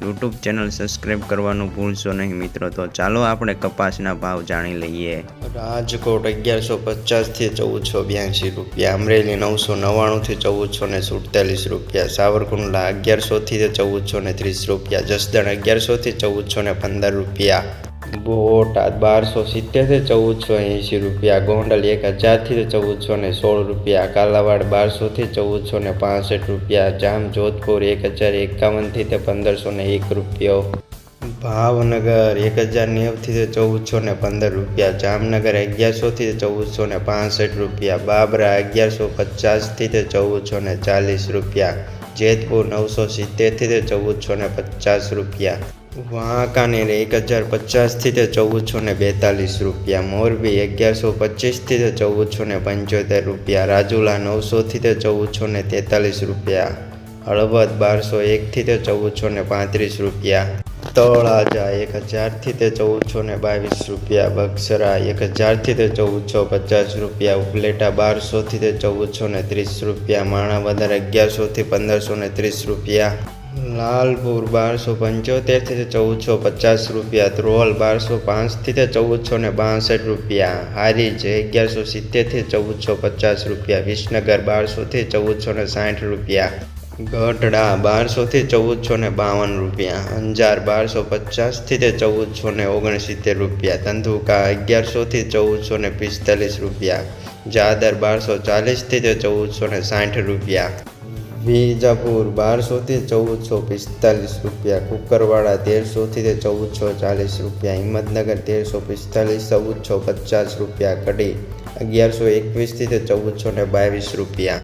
YouTube channel subscribe કરવાનું ભૂલશો નહીં મિત્રો. તો ચાલો આપણે કપાસના ભાવ જાણી લઈએ. રાજકોટ અગિયારસો પચાસથી ચૌદસો બ્યાસી રૂપિયા, અમરેલી નવસો નવ્વાણુંથી ચૌદસો ને સુડતાલીસ રૂપિયા, સાવરકુંડલા અગિયારસોથી ચૌદસો ને ત્રીસ રૂપિયા, જસદણ અગિયારસોથી ચૌદસો ને પંદર રૂપિયા. બોટાદ બારસો સિત્તેરથી ચૌદસો એંશી રૂપિયા, ગોંડલ એક હજારથી ચૌદસો ને સોળ રૂપિયા, કાલાવાડ બારસોથી ચૌદસો ને પાસઠ રૂપિયા, જામ જોધપુર એક હજાર એકાવનથી તે પંદરસો ને એક રૂપિયો. ભાવનગર એક હજાર નેવથી ચૌદસો ને પંદર રૂપિયા, જામનગર અગિયારસોથી ચૌદસો ને પાસઠ રૂપિયા, બાબરા અગિયારસો પચાસથી તે ચૌદસો ને ચાલીસ રૂપિયા, જેતપુર નવસો સિત્તેરથી તે ચૌદસો ને પચાસ રૂપિયા. વાંકાનેર એક હજાર પચાસથી તે ચૌદસો ને બેતાલીસ રૂપિયા, મોરબી અગિયારસો પચીસથી તે ચૌદસો ને પંચોતેર રૂપિયા, રાજુલા નવસોથી તે ચૌદસો ને તેતાલીસ રૂપિયા, હળવદ બારસો એકથી તે ચૌદસો ને પાંત્રીસ રૂપિયા, તળાજા એક હજારથી તે ચૌદસો ને બાવીસ રૂપિયા બક્સરા એક હજારથી તે ચૌદસો પચાસ રૂપિયા, ઉપલેટા બારસોથી તે ચૌદસો ને ત્રીસ રૂપિયા, માણાવદર અગિયારસોથી પંદરસો ને ત્રીસ રૂપિયા લાલપુર બારસો પંચોતેરથી તે ચૌદસો પચાસ રૂપિયા, ધ્રોલ બારસો પાંચથી તે ચૌદસો ને બાસઠ રૂપિયા હારીજ અગિયારસો સિત્તેરથી ચૌદસો પચાસ રૂપિયા, વિસનગર બારસોથી ચૌદસો ને સાઠ રૂપિયા, ગઢડા બારસોથી ચૌદસો ને બાવન રૂપિયા, અંજાર બારસો પચાસથી તે ચૌદસો ને ઓગણસિત્તેર રૂપિયા, ધંધુકા અગિયારસોથી ચૌદસો ને પિસ્તાલીસ રૂપિયા, જાદર બારસો ચાલીસથી તે ચૌદસો ને સાઠ રૂપિયા વિજાપુર બારસોથી ચૌદસો પિસ્તાલીસ રૂપિયા, કુકરવાડા તેરસોથી તે ચૌદસો ચાલીસ રૂપિયા, હિંમતનગર તેરસો પિસ્તાલીસ, ચૌદસો પચાસ રૂપિયા, કડી અગિયારસો એકવીસથી તે ચૌદસો ને બાવીસ રૂપિયા.